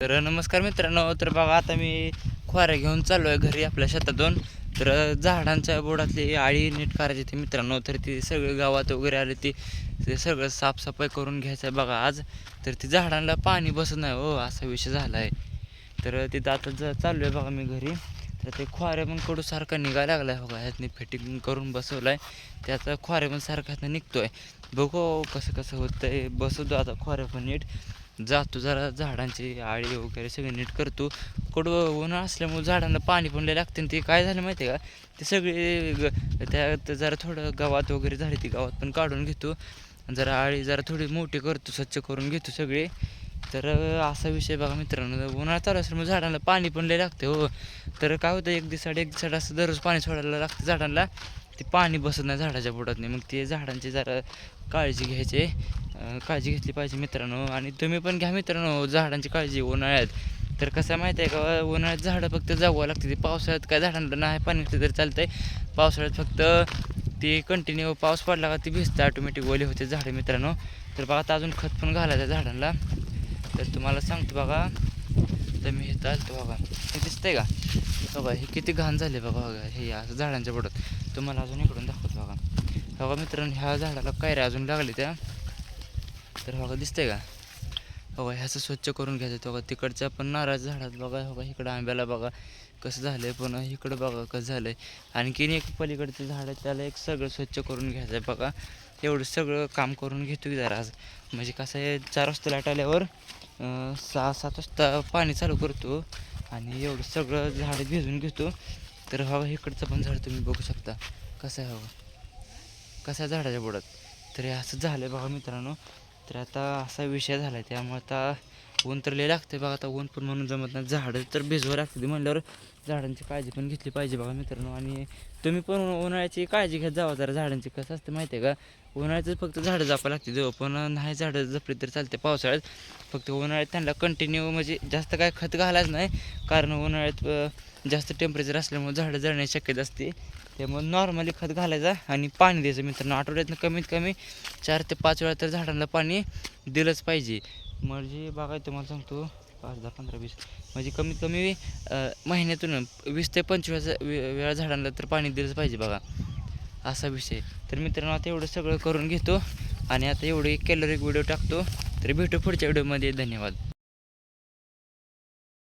तर नमस्कार मित्रांनो तर बघा आता मी खोऱ्या घेऊन चाललो आहे घरी आपल्या शेतातून. तर झाडांच्या बोडातली आळी नीट करायची ती मित्रांनो तर ती सगळी गावात वगैरे आले ती ते सगळं साफसफाई करून घ्यायचं आहे बघा आज. तर ती झाडांना पाणी बसत नाही हो असा विषय झाला आहे तर तिथं आता ज चाललो आहे बघा मी घरी. तर ते खोऱ्या पण कडू सारखा निघायला लागला आहे बघा ह्यातनी फिटिंग करून बसवलं आहे त्याचा खोऱ्या पण सारखा ह्यातनं निघतो आहे बघू कसं कसं होतं आहे बसवतो आता खोऱ्या पण नीट. जातो जरा झाडांची आळी वगैरे सगळे नीट करतो. कडवं उन्हाळा असल्यामुळे झाडांना पाणी पण लागते आणि ते काय झालं माहिती आहे का? ते सगळे ग- त्यात जरा थोडं गावात वगैरे झाले ती गावात पण काढून घेतो. जरा आळी जरा थोडी मोठी करतो स्वच्छ करून घेतो सगळे. तर असा विषय बघा मित्रांनो. उन्हाळा चालू असल्यामुळे झाडांना पाणी पण लय लागते हो. तर काय होतं एक दिवसाड एक दिवसाड असं दररोज पाणी सोडायला लागतं झाडांना. ते पाणी बसत नाही झाडाच्या बुडात नाही मग ते झाडांची जरा काळजी घ्यायची. काळजी घेतली पाहिजे मित्रांनो. आणि तुम्ही पण घ्या मित्रांनो झाडांची काळजी. उन्हाळ्यात. तर कसं आहे माहिती आहे का उन्हाळ्यात झाडं फक्त जावं लागते. ते पावसाळ्यात काय झाडांना नाही पाणी घातलं तरी चालतंय. पावसाळ्यात फक्त ते कंटिन्यू पाऊस पडला का ती भिजतं ऑटोमॅटिक ओले होते झाडं मित्रांनो. तर बघा आता अजून खत पण घालायचं आहे झाडांना. तर तुम्हाला सांगतो बघा. तर मी हे चालतो बघा. हे दिसतंय का? बघा हे किती घाण झाले बघा. बघा हे असं झाडांच्या पोटात तुम्हाला अजून इकडून दाखवतो बघा. बघा मित्रांनो ह्या झाडाला कायऱ्या अजून लागले त्या तर बघा दिसतंय का? बघा ह्याचं स्वच्छ करून घ्यायचं बघा तिकडच्या पण नारळ झाडात बघा बघा इकडं आंब्याला बघा कसं झालं आहे पण इकडं बघा कसं झालं आहे आणखीन एक पलीकडचं झाड आहे त्याला एक सगळं स्वच्छ करून घ्यायचं आहे. बघा एवढं सगळं काम करून घेतो की जरा आज. म्हणजे कसं आहे चार वाजता लाट आल्यावर सहा सात वाजता पाणी चालू करतो आणि एवढं सगळं झाड भिजून घेतो. तर हवा इकडचं पण झाड तुम्ही बघू शकता. कसं आहे हवा? आहे झाडाच्या बुडात? तर असं झालं आहे बघा मित्रांनो. तर आता असा विषय झाला आहे त्यामुळे आता ऊन तर लय लागते बघा आता ऊन पण म्हणून जमत नाही. झाडं तर भिजवर लागते म्हणल्यावर झाडांची काळजी पण घेतली पाहिजे बघा मित्रांनो. आणि तुम्ही पण उन्हाळ्याची काळजी घेत जावा जरा झाडांची. कसं असतं माहिती आहे का उन्हाळ्याचं फक्त झाडं जपा लागते जवळ पण नाही झाडं जपली तर चालते पावसाळ्यात. फक्त उन्हाळ्यात त्यांना कंटिन्यू म्हणजे जास्त काय खत घालायचं नाही कारण उन्हाळ्यात जास्त टेम्परेचर असल्यामुळे झाडं जळण्याची शक्यता असते. त्यामुळे नॉर्मली खत घालायचं आणि पाणी द्यायचं मित्रांनो. आठवड्यातनं कमीत कमी चार ते पाच वेळा तर झाडांना पाणी दिलंच पाहिजे. म्हणजे बघा तुम्हाला सांगतो. पाच दहा पंधरा वीस. म्हणजे कमीत कमी महिन्यातून वीस ते पंचवीस वेळा झाडांना तर पाणी दिलंच पाहिजे बघा. असा विषय तर मित्रांनो आता एवढं सगळं करून घेतो. आणि आता एवढं केलं एक व्हिडिओ टाकतो. तर भेटू पुढच्या व्हिडिओमध्ये धन्यवाद.